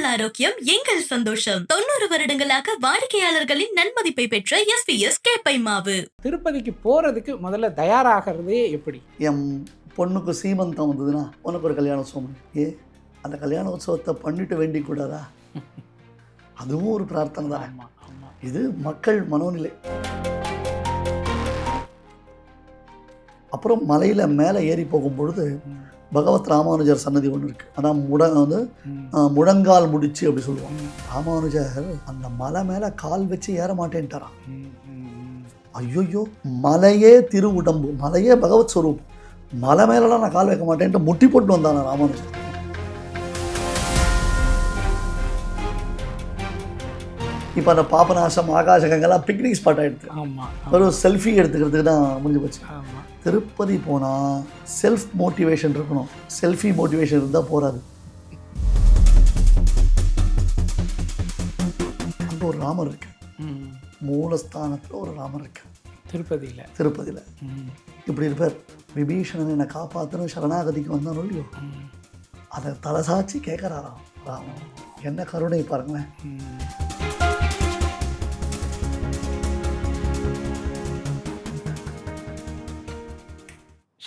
உங்கள் ஆரோக்கியம் எங்கள் சந்தோஷம். தொண்ணூறு வருடங்களாக வாடிக்கையாளர்களின் நன்மதிப்பை பெற்ற எஸ்பிஎஸ் கேப்பை மாவு. திருப்பதிக்கு போகிறதுக்கு முதல்ல தயாராகிறதே எப்படி? என் பொண்ணுக்கு சீமந்தம் வந்ததுன்னா உனக்கு ஒரு கல்யாண உற்சவம் ஏ அந்த கல்யாண உற்சவத்தை பண்ணிட்டு வேண்டிக் கூடாதா? அதுவும் ஒரு பிரார்த்தனை தான். இது மக்கள் மனோநிலை. அப்புறம் மலையில் மேலே ஏறி போகும் பொழுது பகவத் ராமானுஜர் சன்னதி ஒன்று இருக்குது அதான் முட வந்து முழங்கால் முடிச்சு அப்படி சொல்லுவாங்க. ராமானுஜர் அந்த மலை மேலே கால் வச்சு ஏற மாட்டேன்ட்டாராம். ஐயோ மலையே திரு உடம்பு மலையே பகவத் ஸ்வரூப் மலை மேலெல்லாம் நான் கால் வைக்க மாட்டேன்ட்டு முட்டி போட்டு வந்தானா ராமானுஜர். இப்போ அந்த பாபநாசம் ஆகாசகங்கள்லாம் பிக்னிக் ஸ்பாட் ஆகிடுது ஆமாம் ஒரு செல்ஃபி எடுத்துக்கிறதுக்கு தான் முடிஞ்சு போச்சு. ஆமாம் திருப்பதி போனால் செல்ஃப் மோட்டிவேஷன் இருக்கணும். செல்ஃபி மோட்டிவேஷன் இருந்தால் போகாது அங்கே ஒரு ராமர் இருக்கு. மூலஸ்தானத்தில் ஒரு ராமர் இருக்கு. திருப்பதியில். திருப்பதியில். இப்படி இருப்பார். விபீஷணன் என்னை காப்பாற்றணும் சரணாகதிக்கு வந்தானோ இல்லையோ? அதை தலசாச்சி கேட்குறாராம் ராமன் என்ன கருணை பாருங்களேன்.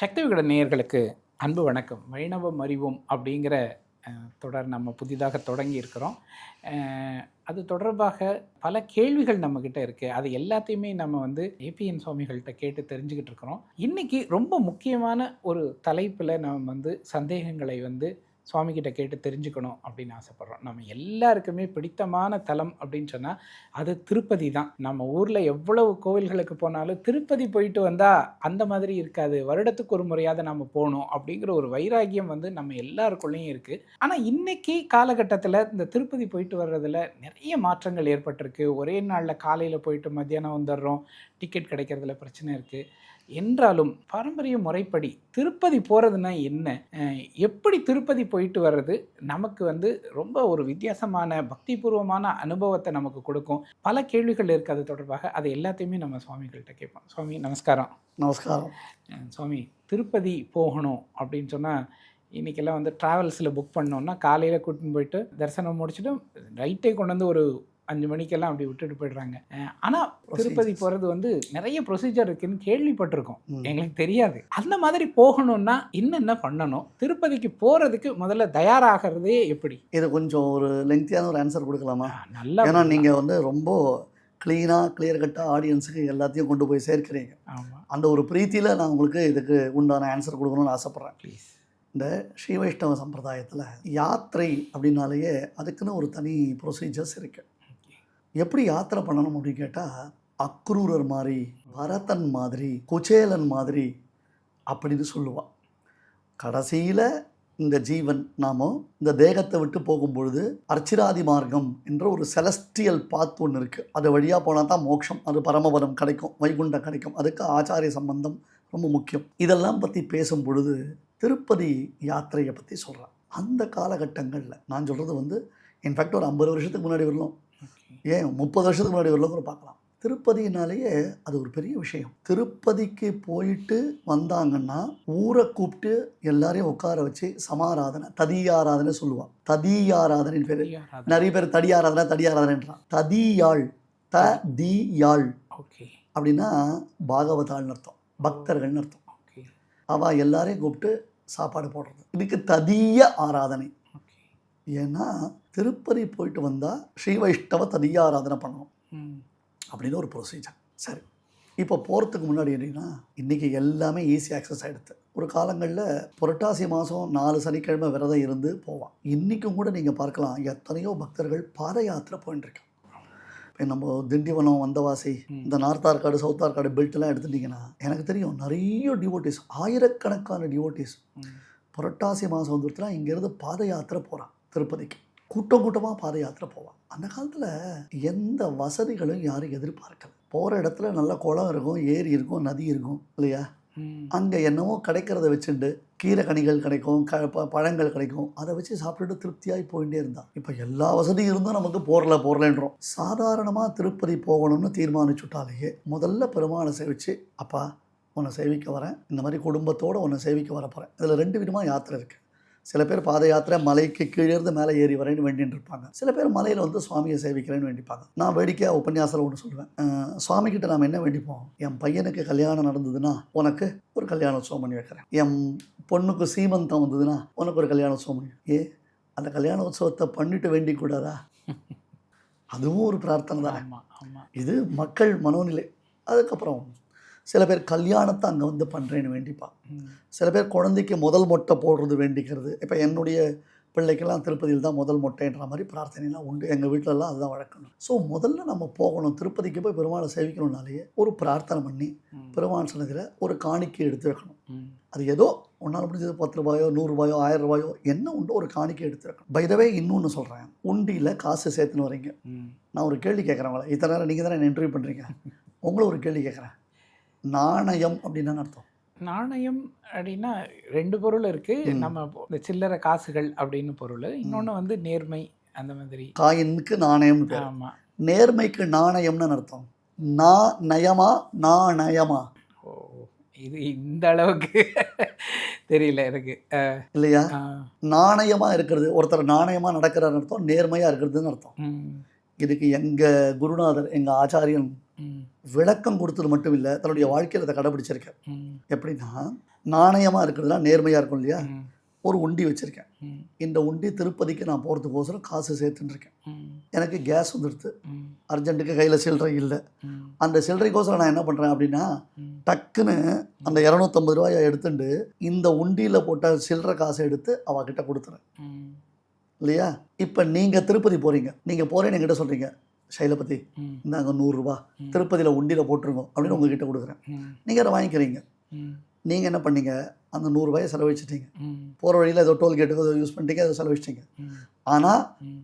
சக்தி விகட நேயர்களுக்கு அன்பு வணக்கம். வைணவம் அறிவோம் அப்படிங்கிற தொடர் நம்ம புதிதாக தொடங்கி இருக்கிறோம். அது தொடர்பாக பல கேள்விகள் நம்மக்கிட்ட இருக்குது அது எல்லாத்தையுமே நம்ம வந்து ஏபிஎன் சுவாமிகள்கிட்ட கேட்டு தெரிஞ்சுக்கிட்டு இருக்கிறோம். இன்றைக்கி ரொம்ப முக்கியமான ஒரு தலைப்பில் நம்ம வந்து சந்தேகங்களை வந்து சுவாமிகிட்ட கேட்டு தெரிஞ்சுக்கணும் அப்படின்னு ஆசைப்பட்றோம். நம்ம எல்லாருக்குமே பிடித்தமான தலம் அப்படின்னு சொன்னால் அது திருப்பதி தான். நம்ம ஊரில் எவ்வளவு கோவில்களுக்கு போனாலும் திருப்பதி போயிட்டு வந்தால் அந்த மாதிரி இருக்காது. வருடத்துக்கு ஒரு முறையாவது நம்ம போகணும் அப்படிங்கிற ஒரு வைராகியம் வந்து நம்ம எல்லாருக்குள்ளேயும் இருக்குது ஆனால் இன்றைக்கி காலகட்டத்தில் இந்த திருப்பதி போயிட்டு வர்றதுல நிறைய மாற்றங்கள் ஏற்பட்டிருக்கு. ஒரே நாளில் காலையில் போயிட்டு மத்தியானம் வந்துடுறோம். டிக்கெட் கிடைக்கிறதுல பிரச்சனை இருக்குது என்றாலும் பாரம்பரிய முறைப்படி திருப்பதி போகிறதுனா என்ன? எப்படி திருப்பதி போயிட்டு வர்றது? நமக்கு வந்து ரொம்ப ஒரு வித்தியாசமான பக்திபூர்வமான அனுபவத்தை நமக்கு கொடுக்கும். பல கேள்விகள் இருக்குது அது தொடர்பாக. அது எல்லாத்தையுமே நம்ம சுவாமிகள்கிட்ட கேட்போம். சுவாமி நமஸ்காரம். நமஸ்காரம். சுவாமி திருப்பதி போகணும் அப்படின்னு சொன்னால் இன்றைக்கெல்லாம் வந்து ட்ராவல்ஸில் புக் பண்ணோன்னா காலையில் கூட்டின்னு போயிட்டு தரிசனம் முடிச்சுட்டு நைட்டே கொண்டு வந்து ஒரு அஞ்சு மணிக்கெல்லாம் அப்படி விட்டுட்டு போயிடுறாங்க. ஆனால் திருப்பதி. போகிறது வந்து நிறைய ப்ரொசீஜர் இருக்குன்னு கேள்விப்பட்டிருக்கோம். எங்களுக்கு தெரியாது. அந்த மாதிரி போகணும்னா என்னென்ன பண்ணணும்? திருப்பதிக்கு போகிறதுக்கு முதல்ல தயாராகிறதே எப்படி? இது கொஞ்சம் ஒரு லெங்க்தியான ஒரு ஆன்சர் கொடுக்கலாமா? நல்லா ஏன்னா நீங்கள் வந்து ரொம்ப க்ளீனாக கிளியர் கட்டாக ஆடியன்ஸுக்கு எல்லாத்தையும் கொண்டு போய் சேர்க்கிறீங்க. ஆமாம் அந்த ஒரு பிரீத்தியில் நான் உங்களுக்கு இதுக்கு உண்டான ஆன்சர் கொடுக்கணும்னு ஆசைப்பட்றேன். ப்ளீஸ் இந்த ஸ்ரீ வைஷ்ணவ சம்பிரதாயத்தில் யாத்திரை அப்படின்னாலேயே அதுக்குன்னு ஒரு தனி ப்ரொசீஜர்ஸ் இருக்கு. எப்படி யாத்திரை பண்ணணும் அப்படின்னு கேட்டால் அக்ரூரர் மாதிரி பரதன் மாதிரி குச்சேலன் மாதிரி அப்படின்னு சொல்லுவாள் கடைசியில் இந்த ஜீவன் நாம இந்த தேகத்தை விட்டு போகும்பொழுது அர்ச்சிராதி மார்க்கம் என்ற ஒரு செலஸ்டியல் பாத் ஒன்று இருக்குது அது வழியாக போனால் தான் மோட்சம் அது பரமபதம் கிடைக்கும் வைகுண்டம் கிடைக்கும். அதுக்கு ஆச்சாரிய சம்பந்தம் ரொம்ப முக்கியம். இதெல்லாம் பற்றி பேசும் பொழுது திருப்பதி யாத்திரையை பற்றி சொல்கிறேன் அந்த காலகட்டங்களில் நான் சொல்கிறது வந்து இன்ஃபேக்ட் ஒரு ஐம்பது வருஷத்துக்கு முன்னாடி வரலாம். ஏன் முப்பது வருஷத்துக்கு முன்னாடி வரலாம் கூட பார்க்கலாம். திருப்பதினாலேயே அது ஒரு பெரிய விஷயம். திருப்பதிக்கு போயிட்டு வந்தாங்கன்னா ஊரை கூப்பிட்டு எல்லாரையும் உட்கார வச்சு சமாராதனை ததியாராதனை சொல்லுவான். ததியாராதனைன்னு பேர். நிறைய பேர் தடியாராதனை தடியாராதனைன்றான் ததியாள் த தி யாழ் ஓகே அப்படின்னா பாகவதாள்னு அர்த்தம். பக்தர்கள்னு அர்த்தம். அவள் எல்லாரையும் கூப்பிட்டு சாப்பாடு போடுறது. இதுக்கு ததிய ஆராதனை. ஏன்னா திருப்பதி போயிட்டு வந்தால் ஸ்ரீ வைஷ்ணவ ததியாராதனை பண்ணணும் அப்படின்னு ஒரு ப்ரொசீஜர் சரி. இப்போ போகிறதுக்கு முன்னாடி என்னன்னா இன்றைக்கி எல்லாமே ஈஸி ஆக்சஸ் ஆகிடுது ஒரு காலங்களில் புரட்டாசி மாதம் நாலு சனிக்கிழமை விரதம் இருந்து போவான். இன்றைக்கும் கூட நீங்கள் பார்க்கலாம் எத்தனையோ பக்தர்கள் பாத யாத்திரை போயின்னு இருக்காங்க. இப்போ நம்ம திண்டிவனம் வந்தவாசி இந்த நார்த் ஆர்காடு சவுத் ஆர்காடு பெல்ட்லாம் எடுத்துட்டிங்கன்னா எனக்கு தெரியும் நிறைய டிவோட்டிஸ் ஆயிரக்கணக்கான டிவோட்டிஸ் புரட்டாசி மாதம் வந்துருச்சுனா இங்கேருந்து பாத யாத்திரை போகிறான் திருப்பதிக்கு. கூட்டம் கூட்டமாக பாத யாத்திரை போவான். அந்த காலத்தில் எந்த வசதிகளும் யாரும் எதிர்பார்க்கல. போகிற இடத்துல நல்ல குளம் இருக்கும் ஏரி இருக்கும் நதி இருக்கும் இல்லையா? அங்கே என்னவோ கிடைக்கிறத வச்சுட்டு கீரை கனிகள் கிடைக்கும் க பழங்கள் கிடைக்கும். அதை வச்சு சாப்பிட்டுட்டு திருப்தியாகி போயிட்டே இருந்தான் இப்போ எல்லா வசதியும் இருந்தும் நமக்கு போரல போரலன்றோம் சாதாரணமாக திருப்பதி போகணும்னு தீர்மானிச்சுட்டாலேயே முதல்ல பெருமாளை சேவிச்சு அப்பா உன்னை சேவிக்க வரேன். இந்த மாதிரி குடும்பத்தோடு உன்னை சேவிக்க வர போகிறேன் இதில் ரெண்டு விதமாக யாத்திரை இருக்குது சில பேர் பாத யாத்திரை மலைக்கு கீழே இருந்து மேலே ஏறி வரேன்னு வேண்டின்னு இருப்பாங்க. சில பேர் மலையில் வந்து சுவாமியை சேவிக்கிறேன்னு வேண்டிப்பாங்க. நான் வேடிக்கையாக உபன்யாசத்தில் ஒன்று சொல்லுவேன். அஹ், சுவாமி கிட்ட நாம் என்ன வேண்டிப்போம்? என் பையனுக்கு கல்யாணம் நடந்ததுன்னா உனக்கு ஒரு கல்யாண உற்சவம் பண்ணி வைக்கிறேன். என் பொண்ணுக்கு சீமந்தம் வந்ததுன்னா உனக்கு ஒரு கல்யாண உற்சவம் பண்ணி. ஏ அந்த கல்யாண உற்சவத்தை பண்ணிட்டு வேண்டிக் கூடாதா? அதுவும் ஒரு பிரார்த்தனை தானே. இது மக்கள் மனோநிலை. அதுக்கப்புறம் சில பேர் கல்யாணத்தை அங்கே வந்து பண்ணுறேன்னு வேண்டிப்பான் சில பேர் குழந்தைக்கு முதல் மொட்டை போடுறது வேண்டிக்கிறது. இப்போ என்னுடைய பிள்ளைக்கெல்லாம் திருப்பதியில் தான் முதல் மொட்டைன்ற மாதிரி பிரார்த்தனைலாம் உண்டு. எங்கள் வீட்டிலலாம் அதுதான் வழக்கம் ஸோ முதல்ல நம்ம போகணும். திருப்பதிக்கு போய் பெருமாளை சேவிக்கணும்னாலேயே ஒரு பிரார்த்தனை பண்ணி பெருமாள் சன்னதியில் ஒரு காணிக்கை எடுத்து வைக்கணும். அது ஏதோ உன்னால் முடிஞ்சது பத்து ரூபாயோ நூறுரூபாயோ ஆயிரம் ரூபாயோ என்ன உண்டோ ஒரு காணிக்கை எடுத்து வைக்கணும். பைதவே இன்னொன்று சொல்கிறேன் உண்டியில் காசு சேர்த்துன்னு வரீங்க. நான் ஒரு கேள்வி கேட்குறேன் உங்களை. இத்தனை நேரம் நீங்கள் தானே இன்டர்வியூ பண்ணுறீங்க உங்களை ஒரு கேள்வி கேட்குறேன். நாணயம் அப்படின்னா அர்த்தம்? நாணயம் அப்படின்னா ரெண்டு பொருள் இருக்கு. ம். நம்ம இந்த சில்லறை காசுகள் அப்படின்னு பொருள். இன்னொன்று வந்து நேர்மை அந்த மாதிரி. காயினுக்கு நாணயம்னு பேர். ஆமா. நேர்மைக்கு நாணயம்னு அர்த்தம்? நா நயமா நாணயமா? ஓ இது இந்த அளவுக்கு தெரியல எனக்கு. இல்லையா? ஆஹ், நாணயமா இருக்கிறது ஒருத்தர் நாணயமா நடக்கிறாருன்னு அர்த்தம் நேர்மையா இருக்கிறதுன்னு அர்த்தம். இதுக்கு எங்க குருநாதர் எங்க ஆச்சாரியன் விளக்கம் கொடுத்தது மட்டும் இல்லை தன்னுடைய வாழ்க்கையில் அதை கடைபிடிச்சிருக்கார் ம், எப்படின்னா நாணயமா இருக்கிறதுனா நேர்மையா இருக்கும் இல்லையா? ஒரு உண்டி வச்சிருக்கேன். இந்த உண்டி திருப்பதிக்கு நான் போகிறதுக்கோசரம் காசு ம், எனக்கு கேஸ் வந்துடுது அர்ஜென்ட்டுக்கு கையில் சில்லறை இல்லை. அந்த சில்லறைக்கோசரம் நான் என்ன பண்ணுறேன் அப்படின்னா டக்குன்னு அந்த இரநூத்தம்பது ரூபாயை எடுத்துட்டு இந்த உண்டியில் போட்ட சில்லறை காசை எடுத்து அவகிட்ட கொடுத்துறேன். இல்லையா? இப்போ நீங்கள் திருப்பதி போகிறீங்க நீங்கள் போகிறேன்னு என்கிட்ட சொல்கிறீங்க சைலபதி இந்தாங்க நூறுரூவா. திருப்பதியில் உண்டியில் போட்டுருங்க அப்படின்னு உங்ககிட்ட கொடுக்குறேன். நீங்கள் அதை வாங்கிக்கிறீங்க. நீங்கள் என்ன பண்ணீங்க? அந்த நூறுரூவாயை செலவழிச்சிட்டீங்க. போகிற வழியில் ஏதோ டோல் கேட்டுக்கு ஏதோ யூஸ் பண்ணிட்டீங்க அதை செலவழிச்சிட்டீங்க. ஆனால்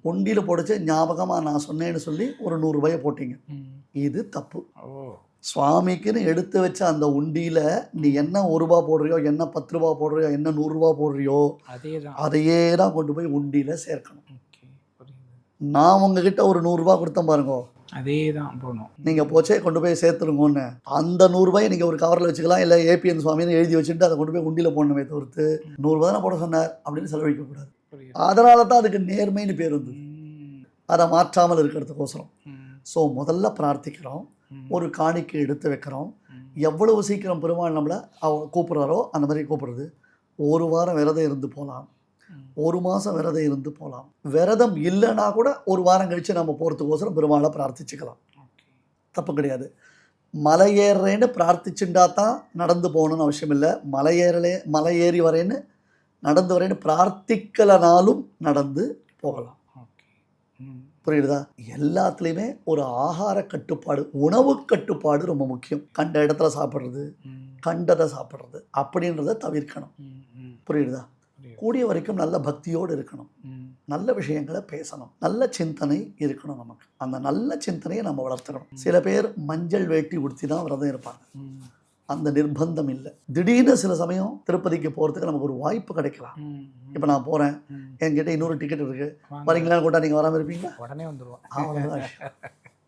உண்டியில் போட்டுச்சு ஞாபகமாக நான் சொன்னேன்னு சொல்லி ஒரு நூறுரூபாயை போட்டீங்க. இது தப்பு. சுவாமிக்குன்னு எடுத்து வச்ச அந்த உண்டியில் நீ என்ன ஒரு ரூபா போடுறியோ என்ன பத்து ரூபா போடுறியோ என்ன நூறுரூவா போடுறியோ அதையே தான் கொண்டு போய் உண்டியில் சேர்க்கணும். நான் உங்ககிட்ட ஒரு நூறுரூவா கொடுத்தேன் பாருங்க. அதே தான் போகணும் நீங்கள் போச்சே கொண்டு போய் சேர்த்துருங்கன்னு. அந்த நூறுரூபாயை நீங்கள் ஒரு கவரில் வச்சுக்கலாம் இல்லை ஏபிஎன் சுவாமின்னு எழுதி வச்சுட்டு அதை கொண்டு போய் உண்டியில் போடணுமே தவிர்த்து நூறுரூவா தானே போட சொன்னார் அப்படின்னு செலவழிக்கக்கூடாது அதனால தான் அதுக்கு நேர்மைன்னு பேர் வந்தது. ம், அதை மாற்றாமல் இருக்கிறதுக்கோசரம். ஸோ முதல்ல பிரார்த்திக்கிறோம் ஒரு காணிக்கை எடுத்து வைக்கிறோம். எவ்வளவு சீக்கிரம் பெருமாள் நம்மளை அவ கூப்பிட்றாரோ அந்த மாதிரி கூப்பிடுறது. ஒரு வாரம் விரதம் இருந்து போகலாம். ஒரு மாதம் விரதம் இருந்து போகலாம் விரதம் இல்லைன்னா கூட ஒரு வாரம் கழித்து நம்ம போகிறதுக்கோசரம் பெருமாளை பிரார்த்திச்சுக்கலாம். தப்பு கிடையாது. மலை ஏறுறேன்னு பிரார்த்திச்சுண்டா தான் நடந்து போகணும்னு அவசியம் இல்லை. மலை ஏறலே மலை ஏறி வரேன்னு நடந்து வரேன்னு பிரார்த்திக்கலனாலும் நடந்து போகலாம். ஓகே. ம். புரியுதா? எல்லாத்துலேயுமே ஒரு ஆகார கட்டுப்பாடு உணவு கட்டுப்பாடு ரொம்ப முக்கியம். கண்ட இடத்துல சாப்பிட்றது கண்டதை சாப்பிட்றது அப்படின்றத தவிர்க்கணும். புரியுது. கூடிய வரைக்கும் நல்ல பக்தியோடு இருக்கணும். நல்ல விஷயங்களை பேசணும். நல்ல சிந்தனை இருக்கணும் நமக்கு. அந்த நல்ல சிந்தனையை நம்ம வளர்த்துக்கணும். சில பேர் மஞ்சள் வேட்டி உடுத்தி தான் விரதம் இருப்பாங்க. அந்த நிர்பந்தம் இல்லை. திடீர்னு சில சமயம் திருப்பதிக்கு போகிறதுக்கு நமக்கு ஒரு வாய்ப்பு கிடைக்கலாம். இப்போ நான் போகிறேன். என்கிட்ட இன்னொரு டிக்கெட் இருக்குது வாங்க. வரீங்களான்னு கூட நீங்கள் வராமல் இருப்பீங்களா உடனே அவ்வளோதான்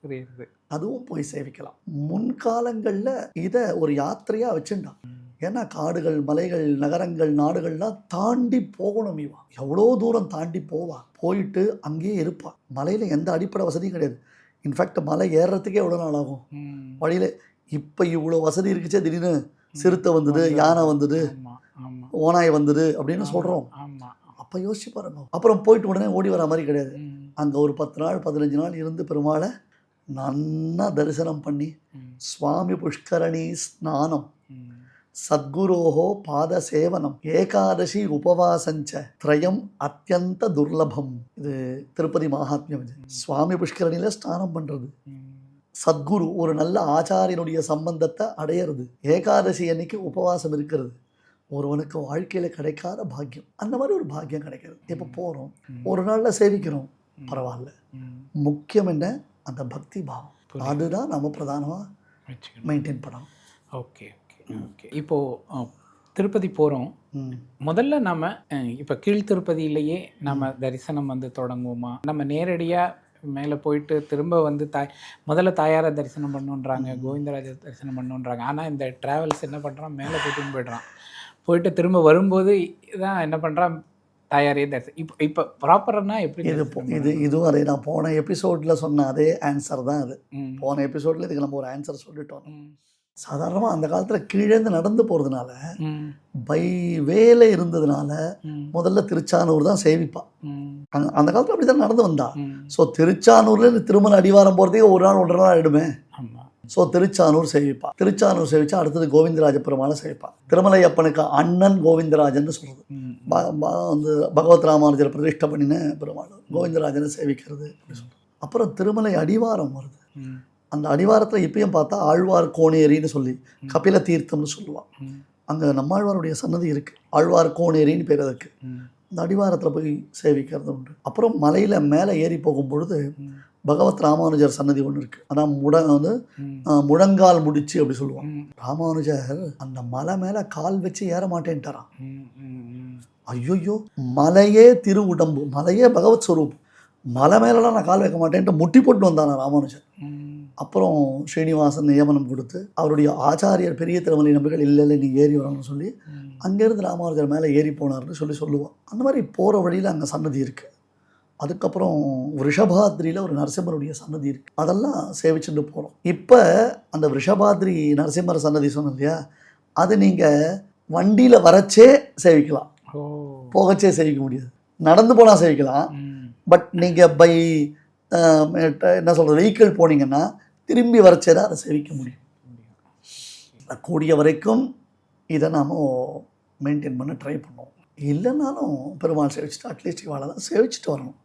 புரியுது. அதுவும் போய் சேவிக்கலாம் முன்காலங்களில் இதை ஒரு யாத்திரையாக வச்சுட்டான். ஏன்னா காடுகள் மலைகள் நகரங்கள் நாடுகள்லாம் தாண்டி போகணும் இவா. எவ்வளோ தூரம் தாண்டி போவா? போயிட்டு அங்கேயே இருப்பா. மலையில் எந்த அடிப்படை வசதியும் கிடையாது. இன்ஃபேக்ட் மலை ஏறுறதுக்கே எவ்வளோ நாள் ஆகும். வழியில் இப்போ இவ்வளோ வசதி இருக்குச்சே திடீர்னு. சிறுத்தை வந்தது யானை வந்தது ஓனாய் வந்தது அப்படின்னு சொல்கிறோம் அப்போ யோசிச்சு பாருங்க. அப்புறம் போயிட்டு உடனே ஓடி வர மாதிரி கிடையாது. அங்கே ஒரு பத்து நாள் பதினஞ்சு நாள் இருந்து பெருமாளை நன்னா தரிசனம் பண்ணி சுவாமி புஷ்கரணி ஸ்நானம். ம். சத்குரோஹோ பாத சேவனம் ஏகாதசி உபவாசஞ்ச திரயம் அத்தியந்த துர்லபம். இது திருப்பதி மகாத்மியம் இது. சுவாமி புஷ்கரணியில் ஸ்நானம் பண்ணுறது சத்குரு ஒரு நல்ல ஆச்சாரியனுடைய சம்பந்தத்தை அடையிறது. ஏகாதசி அன்னைக்கு உபவாசம் இருக்கிறது. ஒருவனுக்கு வாழ்க்கையில் கிடைக்காத பாக்கியம். அந்த மாதிரி ஒரு பாக்கியம் கிடைக்கிறது. இப்போ போகிறோம். ஒரு நாளில் சேவிக்கிறோம். பரவாயில்ல. முக்கியம் என்ன? அந்த பக்தி பாவம். அதுதான் நம்ம பிரதானமாக மெயின்டைன் பண்ணணும். ஓகே. ஓகே. இப்போது திருப்பதி போகிறோம் முதல்ல நம்ம இப்போ கீழ் திருப்பதியிலேயே நம்ம தரிசனம் வந்து தொடங்குவோமா? நம்ம நேரடியாக மேலே போயிட்டு திரும்ப வந்து தாய் முதல்ல தாயாரை தரிசனம் பண்ணுன்றாங்க கோவிந்தராஜ தரிசனம் பண்ணுன்றாங்க. ஆனால் இந்த ட்ராவல்ஸ் என்ன பண்ணுறான் மேலே போயிட்டு போயிடுறான் போயிட்டு திரும்ப வரும்போது தான் என்ன பண்ணுறான் தாயாரே தரிசனம் இப்போ இப்போ ப்ராப்பர்னா எப்படி இது இது? இதுவும் அதே நான் போன எபிசோடில் சொன்ன அதே ஆன்சர் தான் அது. போன எபிசோடில் இதுக்கு நம்ம ஒரு ஆன்சர் சொல்லிட்டோம். சாதாரணமாக அந்த காலத்தில் கீழேந்து நடந்து போகிறதுனால. பை வேலை இருந்ததுனால. முதல்ல திருச்சானூர் தான் சேவிப்பா ம். அந்த காலத்தில் அப்படி தான் நடந்து வந்தா. ஸோ திருச்சானூர்லேருந்து திருமல அடிவாரம் போகிறதுக்கு ஒரு நாள் ஒன்றரை நாள் ஆயிடுமே ஆமா ஸோ திருச்சானூர் சேவிப்பா திருச்சானூர் சேவிச்சா அடுத்தது கோவிந்தராஜ பெருமாளை சேவிப்பா திருமலையப்பனுக்கு அண்ணன் கோவிந்தராஜன் சொல்கிறது ப- வந்து பகவத் ராமானுஜர் பிரதிஷ்டை பண்ணின பெருமாள் கோவிந்தராஜனை சேவிக்கிறது அப்படி சொல்றது. அப்புறம் திருமலை அடிவாரம் வருது. அந்த அடிவாரத்தில் இப்பயும் பார்த்தா ஆழ்வார் கோணேரின்னு சொல்லி கபில தீர்த்தம்னு சொல்லுவான். அங்கே நம்மாழ்வாருடைய சன்னதி இருக்குது ஆழ்வார் கோணேரின்னு பேர் அதுக்கு. அந்த அடிவாரத்தில் போய் சேவிக்கிறது உண்டு அப்புறம் மலையில் மேலே ஏறி போகும் பொழுது. பகவத் ராமானுஜர் சன்னதி ஒன்று இருக்குது அதான் முட வந்து முழங்கால் முடிச்சு அப்படி சொல்லுவான். ராமானுஜர் அந்த மலை மேலே கால் வச்சு ஏற மாட்டேன்ட்டாராம் ம். ம். ம். ஐயோயோ மலையே திரு உடம்பு மலையே பகவத் ஸ்வரூப் மலை மேலெலாம் நான் கால் வைக்க மாட்டேன்ட்டு முட்டி போட்டு வந்தானா ராமானுஜர். அப்புறம் ஸ்ரீனிவாசன் நியமனம் கொடுத்து அவருடைய ஆச்சாரியர் பெரிய திருமலை நம்பிகள் இல்லை இல்லை நீ ஏறி வரணும்னு சொல்லி. அங்கேருந்து ராமானுஜர் மேலே ஏறி போனார்னு சொல்லி சொல்லுவான். அந்த மாதிரி போகிற வழியில் அங்கே சன்னதி இருக்குது அதுக்கப்புறம் ரிஷபாத்ரியில் ஒரு நரசிம்மருடைய சன்னதி இருக்குது அதெல்லாம் சேவிச்சுட்டு போகிறோம் இப்போ அந்த ரிஷபாத்ரி நரசிம்மர் சன்னதி சொன்னோம் இல்லையா? அது நீங்கள் வண்டியில் வரச்சே சேவிக்கலாம். போகச்சே சேவிக்க முடியாது. நடந்து போனால் சேவிக்கலாம். பட் நீங்கள் பை என்ன சொல்கிறது வெஹிக்கிள் போனீங்கன்னா திரும்பி வரச்சே தான் அதை சேவிக்க முடியும். கூடிய வரைக்கும் இதை நாம் மெயின்டைன் பண்ண ட்ரை பண்ணுவோம். இல்லைனாலும் பெருமாள் சேவிச்சுட்டு அட்லீஸ்ட் இவாளை தான் சேவிச்சுட்டு வரணும்.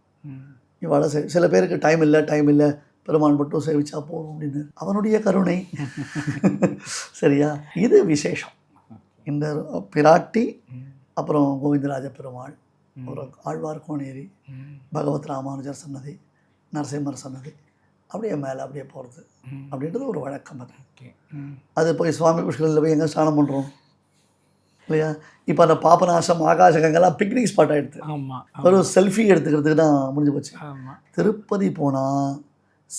இவாளை சே சில பேருக்கு டைம் இல்லை டைம் இல்லை பெருமாள் மட்டும் சேவிச்சா போதும் அப்படின்னு. அவனுடைய கருணை. சரியா? இது விசேஷம். இந்த பிராட்டி. அப்புறம் கோவிந்தராஜ பெருமாள். ஒரு ஆழ்வார் கோணேரி. பகவத் ராமானுஜர் சன்னதி நரசிம்மர் சன்னதி அப்படியே மேலே அப்படியே போகிறது. அப்படின்றது ஒரு வழக்கம் அது. அது போய் சுவாமி புஷ்கரில் போய் எங்கே ஸ்நானம் பண்ணுறோம்? இல்லையா? இப்போ அந்த பாபநாசம் ஆகாசகங்கெல்லாம் பிக்னிக் ஸ்பாட் ஆகிடுது ஒரு செல்ஃபி எடுத்துக்கிறதுக்கு தான் முடிஞ்சு போச்சு. திருப்பதி போனால்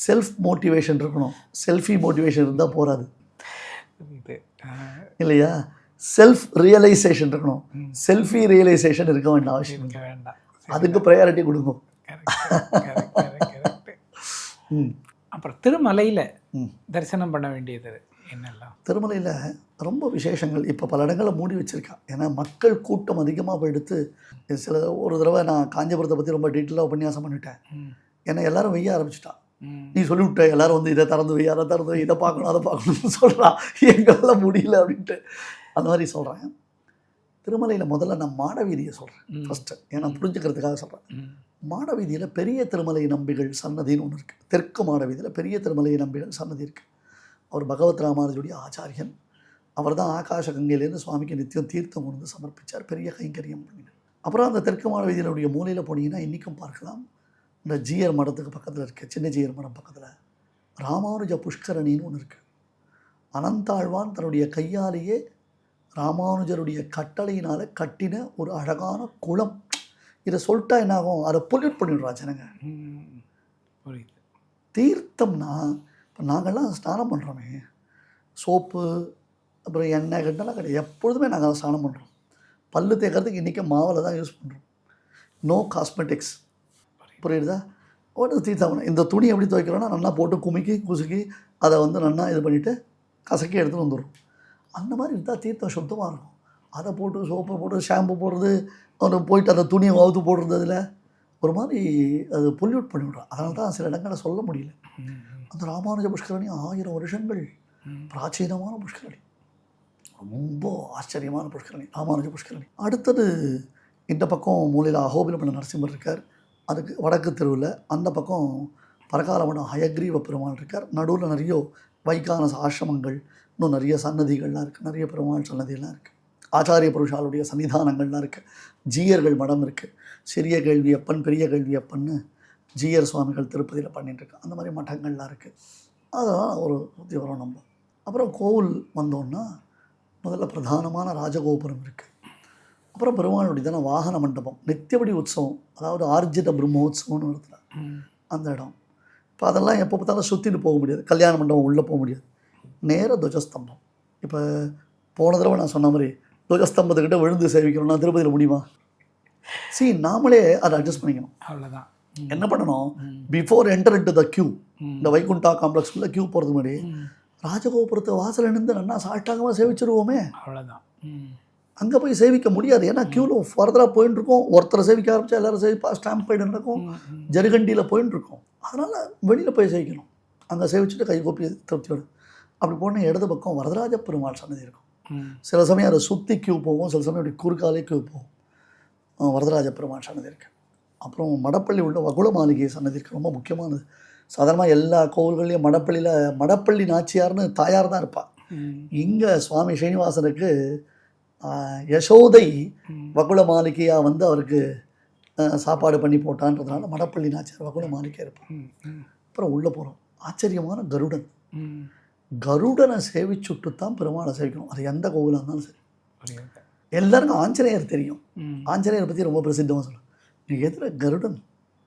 செல்ஃப் மோட்டிவேஷன் இருக்கணும். செல்ஃபி மோட்டிவேஷன் இருந்தால் போகாது. இல்லையா? செல்ஃப் ரியலைசேஷன் இருக்கணும். செல்ஃபி ரியலைசேஷன் இருக்க வேண்டாம் அவசியம் அதுக்கு ப்ரையாரிட்டி கொடுங்க. அப்புறம் திருமலையில ம். தரிசனம் பண்ண வேண்டியது என்னெல்லாம்? திருமலையில் ரொம்ப விசேஷங்கள். இப்போ பல இடங்களில் மூடி வச்சுருக்கான் ஏன்னா மக்கள் கூட்டம் அதிகமாக இது சில ஒரு தடவை நான் காஞ்சிபுரத்தை பற்றி ரொம்ப டீட்டெயிலாக உபன்யாசம் பண்ணிட்டேன். ம். ஏன்னா எல்லாரும் வெய்ய ஆரம்பிச்சிட்டான். நீ சொல்லிவிட்ட எல்லாரும் வந்து இதை திறந்து வை அதை திறந்து வை இதை பார்க்கணும் அதை பார்க்கணும்னு சொல்கிறான் எங்களால் முடியல அப்படின்ட்டு. அந்த மாதிரி சொல்கிறேன் திருமலையில் முதல்ல நான் மாடவீதியை சொல்கிறேன். ஃபஸ்ட்டு ஏன்னா புரிஞ்சுக்கிறதுக்காக சொல்கிறேன். மாடவீதியில் பெரிய திருமலை நம்பிகள் சன்னதின்னு ஒன்று இருக்குது தெற்கு மாடவீதியில் பெரிய திருமலை நம்பிகள் சன்னதி இருக்குது அவர் பகவத் ராமானுஜருடைய ஆச்சாரியன். அவர் தான் ஆகாஷ கங்கையிலேருந்து சுவாமிக்கு நித்தியம் தீர்த்தம் கொண்டு சமர்ப்பித்தார் சமர்ப்பிச்சார். பெரிய கைங்கரியம் பண்ணினார். அப்புறம் அந்த தெற்கு மாடவீதியினுடைய மூலையில் போனீங்கன்னா இன்றைக்கும் பார்க்கலாம். இந்த ஜீயர் மடத்துக்கு பக்கத்தில் இருக்க. சின்ன ஜீயர் மடம் பக்கத்தில். ராமானுஜ புஷ்கரணின்னு ஒன்று இருக்குது அனந்தாழ்வான் தன்னுடைய கையாலேயே ராமானுஜருடைய கட்டளையினால் கட்டின ஒரு அழகான குளம். இதை சொல்லிட்டா என்னாகும்? அதை பொல்யூட் பண்ணிவிடுறா ஜனங்க. தீர்த்தம்னா இப்போ நாங்கள்லாம் ஸ்நானம் பண்ணுறோமே சோப்பு அப்புறம் எண்ணெய் கிட்டலாம் கிடையாது. எப்பொழுதுமே நாங்கள் ஸ்நானம் பண்ணுறோம் பல்லு தேய்க்கிறதுக்கு இன்றைக்கி மாவில் தான் யூஸ் பண்ணுறோம் நோ காஸ்மெட்டிக்ஸ் புரியுதா. ஒரு தீர்த்தம் இந்த துணி எப்படி துவைக்கிறோன்னா நல்லா போட்டு குமிக்கி குசுக்கி அதை வந்து நல்லா இது பண்ணிவிட்டு கசக்கி எடுத்துகிட்டு வந்துடும் அந்த மாதிரி இருந்தால் தீர்த்தம் சுத்தமாக இருக்கும். அதை போட்டு சோப்பை போட்டு ஷாம்பு போடுறது ஒரு போயிட்டு அந்த துணியை அவுத்து போட்டிருந்ததில் ஒரு மாதிரி அது பொல்யூட் பண்ணிவிடுறோம் அதனால தான் சில இடங்களை சொல்ல முடியல. அந்த ராமானுஜ புஷ்கரணி ஆயிரம் வருஷங்கள் பிராச்சீனமான புஷ்கரணி. ரொம்ப ஆச்சரியமான புஷ்கரணி ராமானுஜ புஷ்கரணி. அடுத்தது இந்த பக்கம் மூலையில் அகோபிலமண நரசிம்மர் இருக்கார். அதுக்கு வடக்கு தெருவில் அந்த பக்கம் பரகாலமணம் ஹயக்ரீவ பெருமாள் இருக்கார். நடுவில் நிறைய வைகானச ஆசிரமங்கள் இன்னும் நிறைய சன்னதிகள்லாம் இருக்குது நிறைய பெருமாள் சன்னதிகள்லாம் இருக்குது ஆச்சாரிய புருஷாலுடைய சன்னிதானங்கள்லாம் இருக்குது ஜீயர்கள் மடம் இருக்குது சிறிய கேள்வியப்பன் பெரிய கேள்வியப்பன்னு ஜீயர் சுவாமிகள் திருப்பதியில் பண்ணிட்டு இருக்கு அந்த மாதிரி மட்டங்கள்லாம் இருக்குது அதெல்லாம் ஒரு சுற்றி வரோம் நம்ம. அப்புறம் கோவில் வந்தோன்னா முதல்ல பிரதானமான ராஜகோபுரம் இருக்குது அப்புறம் பெருமாளுடைய தானே வாகன மண்டபம். நித்தியபடி உற்சவம். அதாவது ஆர்ஜித பிரம்மோத்சவம்னு நடத்துகிறார். அந்த இடம். இப்போ அதெல்லாம் எப்போ பார்த்தாலும் சுற்றிட்டு போக முடியாது. கல்யாண மண்டபம் உள்ளே போக முடியாது. நேர துவஜஸ்தம்பம் இப்போ போன தடவை நான் சொன்ன மாதிரி துவஜஸ்தம்பத்துக்கிட்ட விழுந்து சேவிக்கணும்னா திருப்பதியில் முடியுமா சி நாமளே அதை அட்ஜஸ்ட் பண்ணிக்கணும் அவ்வளோதான். என்ன பண்ணணும். Before enter into the queue. இந்த வைகுண்டா காம்ப்ளெக்ஸ்குள்ளே கியூ போகிறதுக்கு முன்னாடி ம். ராஜகோபுரத்தை வாசல்ல நின்று நல்லா சாஷ்டாங்கமாக சேவிச்சிருவோமே அவ்வளோதான். அங்கே போய் சேவிக்க முடியாது ஏன்னா க்யூவில் ஃபர்தராக போயின்னு இருக்கோம் ஒருத்தரை சேவிக்க ஆரம்பிச்சா எல்லாரும் சேவிப்பா ஸ்டாம்ப் போயிட்டு நடக்கும். ஜருகண்டியில் போயின்னு இருக்கோம் அதனால் வெளியில் போய் சேவிக்கணும் அங்கே சேவிச்சுட்டு கை கூப்பி திருப்தியோடு அப்படி போனால் இடது பக்கம் வரதராஜ பெருமாள் சன்னதி இருக்கும். சில சமயம் அதை சுற்றி கியூ போகும் சில சமயம் அப்படி குறுக்காலே கியூ போகும் அஹ் வரதராஜ பெருமாள் சன்னதி இருக்கு அப்புறம் மடப்பள்ளி உள்ள வகுல மாளிகை சன்னதி இருக்கு ரொம்ப முக்கியமானது சாதாரணமாக எல்லா கோவில்கள்லையும் மடப்பள்ளியில் மடப்பள்ளி நாச்சியார்னு தாயார் தான் இருப்பாள். இங்கே சுவாமி ஸ்ரீனிவாசனுக்கு யசோதை. வகுல மாளிகையாக வந்து அவருக்கு சாப்பாடு பண்ணி போட்டான்றதுனால மடப்பள்ளி நாச்சியார் வகுல மாளிகை. ம். அப்புறம் உள்ளே போகிறோம் ஆச்சரியமான கருடன். கருடனை சேவிச்சுட்டு தான் பெருமாளை சேவிக்கணும் அது எந்த கோவிலாக இருந்தாலும் சரி. எல்லாருக்கும் ஆஞ்சநேயர் தெரியும். ஆஞ்சநேயரை பற்றி ரொம்ப பிரசித்தமாக சொல்லுவேன் நீ எதிர கருடன்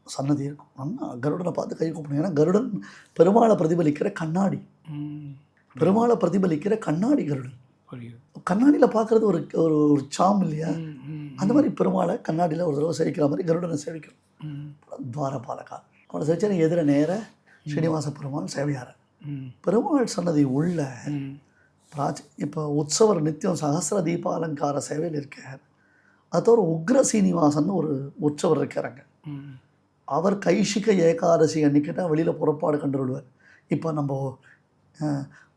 சன்னதி இருக்கும் அண்ணா கருடனை பார்த்து கை கூப்பிடணும் ஏன்னா கருடன் பெருமாளை பிரதிபலிக்கிற கண்ணாடி. பெருமாளை பிரதிபலிக்கிற கண்ணாடி கருடன். கண்ணாடியில் பார்க்குறது ஒரு ஒரு ஒரு சாம் இல்லையா. அந்த மாதிரி பெருமாளை கண்ணாடியில் ஒரு தடவை சேவிக்கிற மாதிரி கருடனை சேவிக்கணும். துவாரபாலகா அவனை சேவிச்சா எதிர நேர ஸ்ரீனிவாச பெருமாள் சேவையார் ம். பெருமாள் சன்னதி உள்ள ம். பிராச் இப்போ உற்சவர் நித்தியம் சகசிர தீபாலங்கார சேவையில் இருக்கார் அது தவிர உக்ர சீனிவாசன் ஒரு உற்சவர் இருக்காருங்க. அவர் கைஷிக ஏகாதசி அன்னைக்கு தான் வெளியில் புறப்பாடு கண்டுவிடுவார் இப்போ நம்ம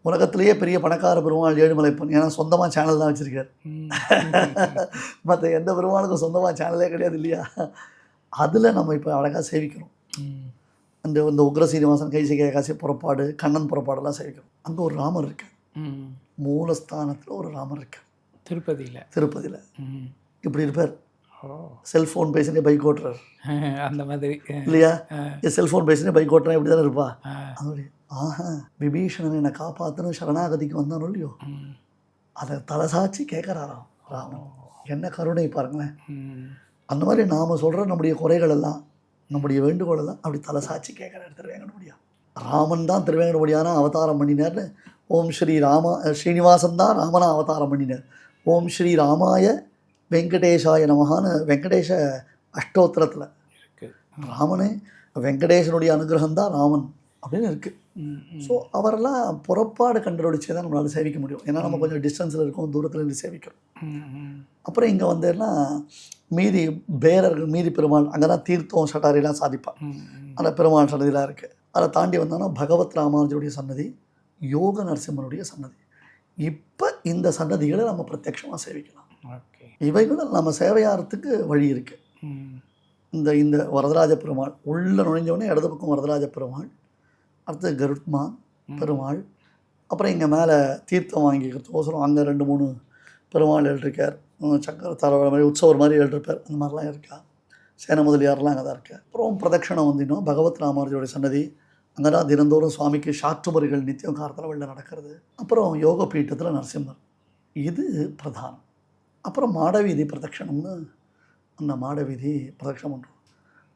உலகத்திலேயே பெரிய பணக்கார பெருமாள் ஏழுமலைப்பன் ஏன்னா சொந்தமாக சேனல் தான் வச்சுருக்கார். மற்ற எந்த பெருமாளுக்கும் சொந்தமாக சேனலே கிடையாது இல்லையா அதில் நம்ம இப்போ அழகாக சேவிக்கிறோம். அந்த இந்த உக்ர சீனிவாசன் கைசிக ஏகாசி புறப்பாடு கண்ணன் புறப்பாடெல்லாம் சேவிக்கிறோம் அங்கே ஒரு ராமர் இருக்கு. மூலஸ்தானத்தில் ஒரு ராமர் இருக்கு திருப்பதியில். திருப்பதியில். இப்படி இருப்பார். செல்ஃபோன் பேசினே பைக் ஓட்டுறார். அந்த மாதிரி. இல்லையா? செல்ஃபோன் பேசினே பைக் ஓட்டுறேன் இப்படி தானே இருப்பா அப்படி ஆஹா விபீஷணன் என்னை காப்பாற்றணும் சரணாகதிக்கு வந்தானோ இல்லையோ. அதை தலை சாட்சி கேட்குறாராம் ராமன். என்ன கருணை பாருங்களேன். அந்த மாதிரி நாம் சொல்கிற நம்முடைய குறைகள் எல்லாம் நம்முடைய வேண்டுகோள் எல்லாம் அப்படி தலை சாட்சி கேட்குறாரு திருவேங்கடமுடியா ராமன் தான் திருவேங்கடமுடியான அவதாரம் பண்ணினார்னு ஓம் ஸ்ரீ ராமா ஸ்ரீனிவாசன் தான் ராமனா அவதாரம் பண்ணினார். ஓம் ஸ்ரீ ராமாய வெங்கடேஷாய நமகான்னு வெங்கடேஷ அஷ்டோத்திரத்தில். ராமனே வெங்கடேசனுடைய அனுகிரகம் தான் ராமன் அப்படின்னு இருக்குது. ஸோ அவரெல்லாம் புறப்பாடு கண்டுபிடிச்சே தான் நம்மளால் சேவிக்க முடியும். ஏன்னா நம்ம கொஞ்சம் டிஸ்டன்ஸில் இருக்கோம் தூரத்தில் இருந்து சேவிக்கிறோம். அப்புறம் இங்கே வந்தேன்னா மீதி பேரர்கள் மீதி பெருமாள் அங்கே தான் தீர்த்தம் சட்டாரிலாம் சாதிப்பாள் ம். ம். அந்த பெருமாள் சன்னதிலாம் இருக்குது அதை தாண்டி வந்தோன்னா பகவத் ராமானுஜருடைய சன்னதி யோக நரசிம்மனுடைய சன்னதி. இப்போ இந்த சன்னதிகளை நம்ம பிரத்யட்சமாக சேவிக்கலாம். இவைகளை நம்ம சேவையாகிறதுக்கு வழி இருக்குது. இந்த இந்த வரதராஜ பெருமாள் உள்ளே நுழைஞ்சோடனே இடது பக்கம் வரதராஜ பெருமாள் அடுத்து கருட்மா பெருமாள் அப்புறம் இங்கே மேலே தீர்த்தம் வாங்கிக்கிறதுக்கோசரம் அங்கே ரெண்டு மூணு பெருமாள் எழுதிருக்கார் சக்கர தலைவர் மாதிரி உற்சவர் மாதிரி எழுதிருப்பார் அந்த மாதிரிலாம் இருக்கா? சேன முதலியார்லாம் அங்கே தான் இருக்கார் அப்புறம் பிரதட்சணம் வந்தினோம். பகவத் ராமானுஜோடைய சன்னதி. அங்கே தான் தினந்தோறும் சுவாமிக்கு சாற்றுமுறைகள் நித்தியம் காலத்தில் வெளில நடக்கிறது. அப்புறம் யோக பீட்டத்தில் நரசிம்மர். இது பிரதானம். அப்புறம் மாடவீதி பிரதட்சணம்னு அந்த மாடவீதி பிரதட்சணம் பண்ணுறோம்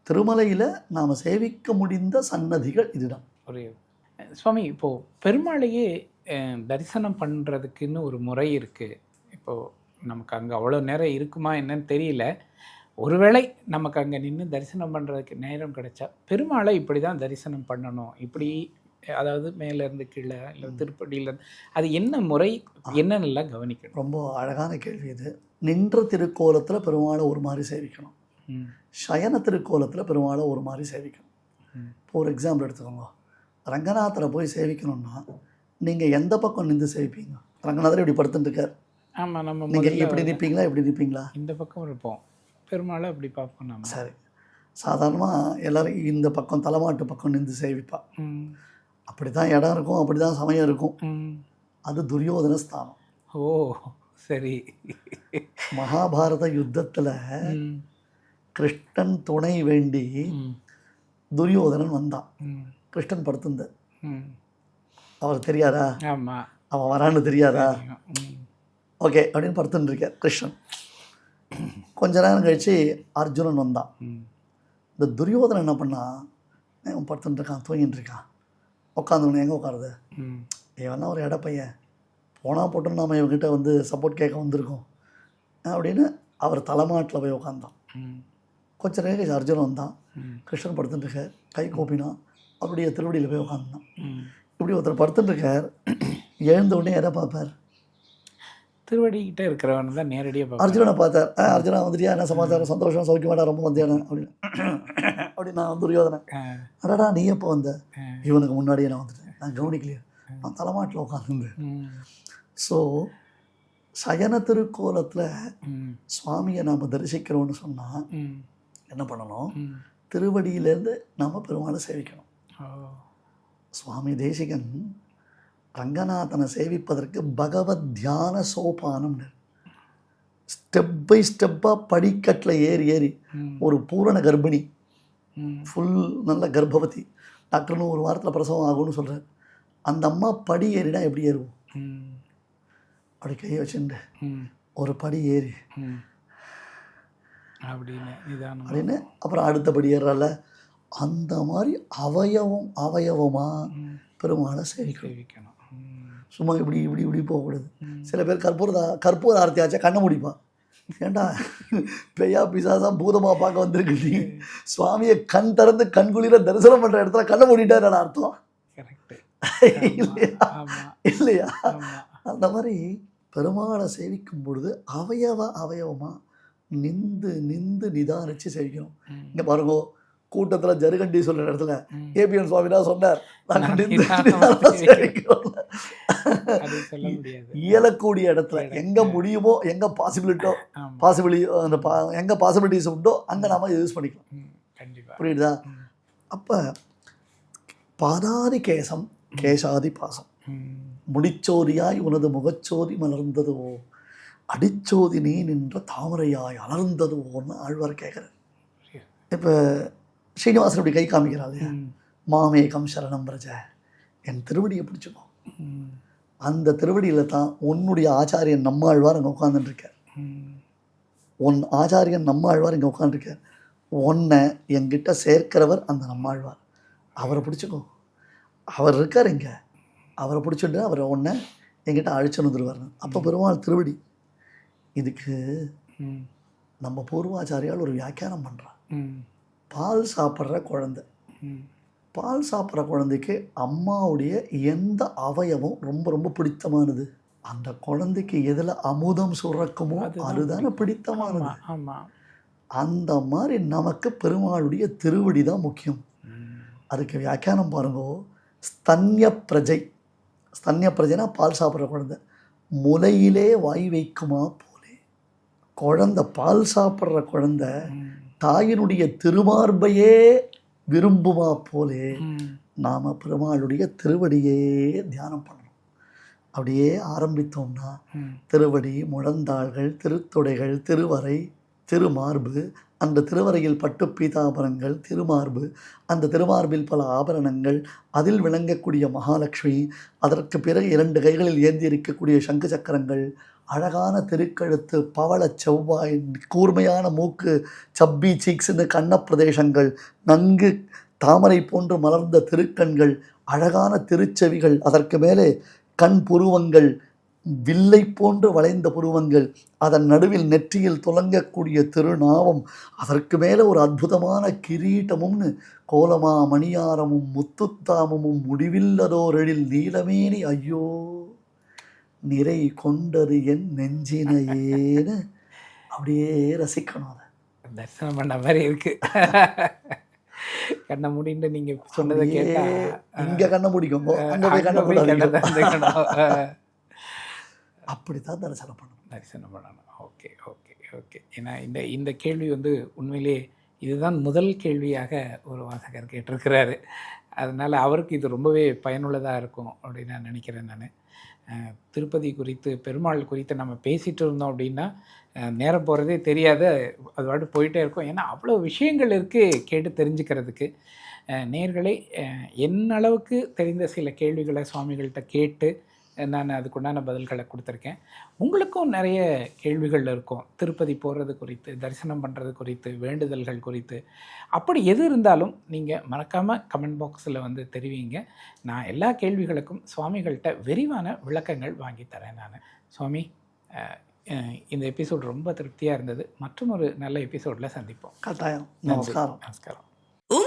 திருமலையில் நாம் சேவிக்க முடிந்த சன்னதிகள் இதுதான். சுவாமி இப்போது பெருமாளையே தரிசனம் பண்ணுறதுக்குன்னு ஒரு முறை இருக்குது இப்போது நமக்கு அங்கே அவ்வளோ நேரம் இருக்குமா என்னன்னு தெரியல. ஒருவேளை நமக்கு அங்கே நின்று தரிசனம் பண்ணுறதுக்கு நேரம் கிடைச்சா பெருமாளை இப்படி தான் தரிசனம் பண்ணணும். இப்படி அதாவது மேலேருந்து கீழே இல்லை திருப்படியிலேருந்து அது என்ன முறை என்னன்னெல்லாம் கவனிக்கணும்? ரொம்ப அழகான கேள்வி இது. நின்ற திருக்கோலத்தில் பெருமாளை ஒரு மாதிரி சேவிக்கணும். சயன திருக்கோலத்தில் பெருமாளை ஒரு மாதிரி சேவிக்கணும். இப்போ ஒரு எக்ஸாம்பிள் எடுத்துக்கோங்க. ரங்கநாதரை போய் சேவிக்கணும்னா நீங்கள் எந்த பக்கம் நின்று சேவிப்பீங்க? ரங்கநாதர் இப்படி படுத்துட்டு இருக்கார். ஆமாம் நம்ம நீங்கள் எப்படி நிற்பீங்களா எப்படி நிற்பீங்களா இந்த பக்கம் இருப்போம். பெருமாளை அப்படி பார்ப்போம் நம்ம சரி. சாதாரணமாக எல்லாரும் இந்த பக்கம் தலைமாட்டு பக்கம் நின்று சேவிப்பா. அப்படி தான் இடம் இருக்கும் அப்படி தான் சமயம் இருக்கும். அது துரியோதன ஸ்தானம். ஓ சரி. மகாபாரத யுத்தத்தில் கிருஷ்ணன் துணை வேண்டி துரியோதனன் வந்தான். கிருஷ்ணன் படுத்திருந்த ம். அவர் தெரியாதா? ஆமாம் அவன் வரான்னு தெரியாதா? ம். ஓகே அப்படின்னு படுத்துன்னு இருக்கார் கிருஷ்ணன். கொஞ்ச நேரம் கழிச்சு அர்ஜுனன் வந்தான். இந்த துரியோதனன் என்ன பண்ணான் இவன் படுத்துட்டு இருக்கான் தூங்கிட்டு இருக்கான் உட்காந்தவன எங்கே உட்காருது? இவன் ஒரு இட பையன். போனால் போட்டு நாம இவன்கிட்ட வந்து சப்போர்ட் கேட்க வந்திருக்கோம். அப்படின்னு அவர் தலைமாட்டில் போய் உட்காந்தான் கொஞ்ச நேரம் கழிச்சு அர்ஜுனன் வந்தான். கிருஷ்ணன் படுத்துட்டு இருக்கார் கை கோப்பினான். அப்படியே திருவடியில் போய் உட்காந்துனான் ம். இப்படி ஒருத்தர் படுத்துட்டு இருக்கார் எழுந்த உடனே எதை பார்ப்பார்? திருவடிக்கிட்ட இருக்கிறவன் தான் நேரடியாக அர்ஜுனனை பார்த்தார். அர்ஜுனா வந்துட்டியா? என்ன சமாச்சாரம்? சந்தோஷம் சௌக்கியமாடா ரொம்ப வந்தியானே அப்படின்னு. அப்படின்னு நான் துரியோதனை அடடா நீ எப்போ வந்த? இவனுக்கு முன்னாடியே நான் வந்துட்டேன். நான் கவனிக்கலையே. நான் தலைமாட்டில் உட்காந்துருந்தேன் ஸோ சயன திருக்கோலத்தில் சுவாமியை நாம் தரிசிக்கிறோம்னு சொன்னால் என்ன பண்ணணும். திருவடியிலேருந்து நம்ம பெருமாளை சேவிக்கணும். சுவாமி தேசிகன் ரங்கநாதனை சேவிப்பதற்கு பகவத் தியான சோபானம்னு. ஸ்டெப் பை ஸ்டெப்பாக படிக்கட்டில் ஏறி ஏறி ஒரு பூரண கர்ப்பிணி. ஃபுல் நல்ல கர்ப்பவதி. டாக்டர்னு ஒரு வாரத்தில் பிரசவம் ஆகும்னு சொல்கிறார் அந்த அம்மா படி ஏறினா எப்படி ஏறுவோம்? அப்படி கையை வச்சுட்டு ஒரு படி ஏறி. அப்படின்னு அப்படின்னு அப்புறம் அடுத்த படி ஏறல அந்த மாதிரி அவயவம் அவயவமாக பெருமாளை சேவிக்கணும். சும்மா இப்படி இப்படி இப்படி போகக்கூடாது. சில பேர் கற்பூர கற்பூர ஆரத்தி ஆச்சா கண்ணை முடிப்பான். ஏண்டா? பெய்யா பிசாசா பூதமா பார்க்க வந்திருக்கு நீ. சுவாமியை கண் திறந்து கண்குளிர தரிசனம் பண்ற இடத்துல கண்ணை மூடிட்டாரு அர்த்தம். இல்லையா? அந்த மாதிரி பெருமாளை சேவிக்கும் பொழுது அவயவ அவயவமா நிந்து நிந்து நிதானிச்சு சேவிக்கணும். இங்க பாருங்க கூட்டத்துல ஜருகண்டி சொல்ற இடத்துல. ஏபிஎன் சுவாமி தான் சொன்னார். நாங்க நான் நிந்து நிதானமா நிதானமா சேவிக்கிறோம். இயலக்கூடிய இடத்துல எங்க முடியுமோ எங்க பாசிபிலிட்டோ பாசிபிளி அந்த பா எங்க பாசிபிலிட்டிஸ் உண்டோ அங்கே நாம யூஸ் பண்ணிக்கலாம். புரியுதா? அப்போ பாதாதி கேசம் கேசாதி பாசம். முடிச்சோதியாய் உனது முகச்சோதி மலர்ந்ததுவோ அடிச்சோதி நீ நின்ற தாமரையாய் அலர்ந்ததுவோன்னு ஆழ்வார் கேட்குறாரு இப்போ ஸ்ரீனிவாசன் இப்படி கை காமிக்கிறாள் மாமேகம் சரணம் பிரஜ என் திருவடியை பிடிச்சுக்கோ. ம், அந்த திருவடியில் தான் உன்னுடைய ஆச்சாரியன் நம்மாழ்வார் அங்கே உட்காந்துட்டுருக்கார் உன் ஆச்சாரியன் நம்மாழ்வார் இங்கே உட்காந்துருக்கார் உன்னை என்கிட்ட சேர்க்கிறவர் அந்த நம்மாழ்வார் அவரை பிடிச்சிக்கோ. அவர் இருக்கார் இங்கே. அவரை பிடிச்சிட்டு அவரை உன்னை என்கிட்ட அழிச்சுன்னு வந்துருவார். அப்போ பெருமாள் திருவடி இதுக்கு நம்ம பூர்வாச்சாரியால் ஒரு வியாக்கியானம் பண்ணுறான் பால் சாப்பிட்ற குழந்தை. பால் சாப்பிட்ற குழந்தைக்கு அம்மாவுடைய எந்த அவயவம் ரொம்ப ரொம்ப பிடித்தமானது? அந்த குழந்தைக்கு எதில் அமுதம் சுரக்குமோ அதுதான். பிடித்தமானது. ஆமா ஆமா. அந்த மாதிரி நமக்கு பெருமாளுடைய திருவடி தான் முக்கியம். அதுக்கு வியாக்கியானம் பாருங்க. ஸ்தன்ய பிரஜை. ஸ்தன்ய பிரஜைனா பால் சாப்பிட்ற குழந்தை. முலையிலே வாய் வைக்குமா போலே. குழந்தை பால் சாப்பிட்ற குழந்தை தாயினுடைய திருமார்பையே விரும்புமா போலே நாம் பெருமாளுடைய திருவடியே தியானம் பண்ணணும். அப்படியே ஆரம்பித்தோம்னா திருவடி முழந்தாள்கள் திருத்தொடைகள் திருவரை திருமார்பு அந்த திருவரையில் பட்டு பீதாபரங்கள் திருமார்பு அந்த திருமார்பில் பல ஆபரணங்கள் அதில் விளங்கக்கூடிய மகாலட்சுமி அதற்கு பிறகு இரண்டு கைகளில் ஏந்தி இருக்கக்கூடிய சங்கு சக்கரங்கள் அழகான திருக்கழுத்து பவள செவ்வாய் கூர்மையான மூக்கு சப்பி சீக்ஸ்னு கண்ண பிரதேசங்கள் நன்கு தாமரை போன்று மலர்ந்த திருக்கண்கள் அழகான திருச்செவிகள் அதற்கு மேலே கண் புருவங்கள் வில்லை போன்று வளைந்த புருவங்கள் அதன் நடுவில் நெற்றியில் துலங்கக்கூடிய திருநாவம் அதற்கு மேலே ஒரு அற்புதமான கிரீட்டமும்னு கோலமா மணியாரமும் முத்துத்தாமமும் முடிவில்லதோரெழில் நீலமேனி ஐயோ! நிறை கொண்டது என் நெஞ்சினையேன்னு அப்படியே ரசிக்கணும் அதை. தரிசனம் பண்ண மாதிரி இருக்கு. கண்ணை மூடிட்டு நீங்க சொன்னதை கேட்டா இங்க கண்ணை முடிக்கும் அங்க போய் கண்ணை அப்படித்தான் தரிசனம் பண்ணணும். தரிசனம் பண்ணணும். Okay okay okay. ஏன்னா இந்த இந்த கேள்வி வந்து உண்மையிலே இதுதான் முதல் கேள்வியாக ஒரு வாசகர் கேட்டிருக்கிறாரு. அதனால் அவருக்கு இது ரொம்பவே பயனுள்ளதாக இருக்கும் அப்படின்னு நான் நினைக்கிறேன் நான். திருப்பதி குறித்து பெருமாள் குறித்து நம்ம பேசிகிட்டு இருந்தோம் அப்படின்னா நேரம் போகிறதே தெரியாது. அது பாட்டு போயிட்டே இருக்கும். ஏன்னா அவ்வளோ விஷயங்கள் இருக்குது கேட்டு தெரிஞ்சுக்கிறதுக்கு. நேர்களை என்ன அளவுக்கு தெரிந்த சில கேள்விகளை சுவாமிகள்கிட்ட கேட்டு நான் அதுக்குண்டான பதில்களை கொடுத்துருக்கேன். உங்களுக்கும் நிறைய கேள்விகள் இருக்கும். திருப்பதி போகிறது குறித்து தரிசனம் பண்ணுறது குறித்து வேண்டுதல்கள் குறித்து. அப்படி எது இருந்தாலும் நீங்கள் மறக்காமல் கமெண்ட் பாக்ஸில் வந்து தெரிவிங்க. நான் எல்லா கேள்விகளுக்கும் சுவாமிகள்கிட்ட விரிவான விளக்கங்கள் வாங்கி தரேன் நான். சுவாமி இந்த எபிசோட் ரொம்ப திருப்தியாக இருந்தது. மற்றும் ஒரு நல்ல எபிசோடில் சந்திப்போம். கட்டாயம். நமஸ்காரம். நமஸ்காரம்.